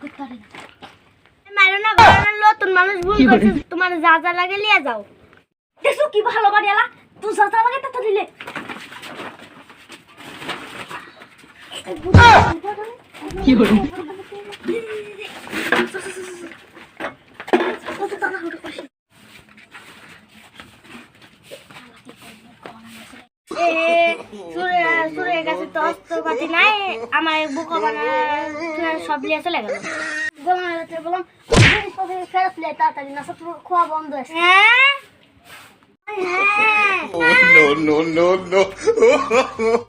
করতে তোমার যা যা লাগে লিয়া যাও। দেখো কি ভালো বাড়ি তুই যা যা লাগে তা তো সুরে সুরের কাছে তো অস্ত্র পাতি নাই আমার বুকো বানা সব নিয়ে চলে গেল। বললাম বললাম ফেরত লে তাড়াতাড়ি না সব খোয়া বন্ধ আছে। হ্যাঁ? হ্যাঁ। no, no, no, no.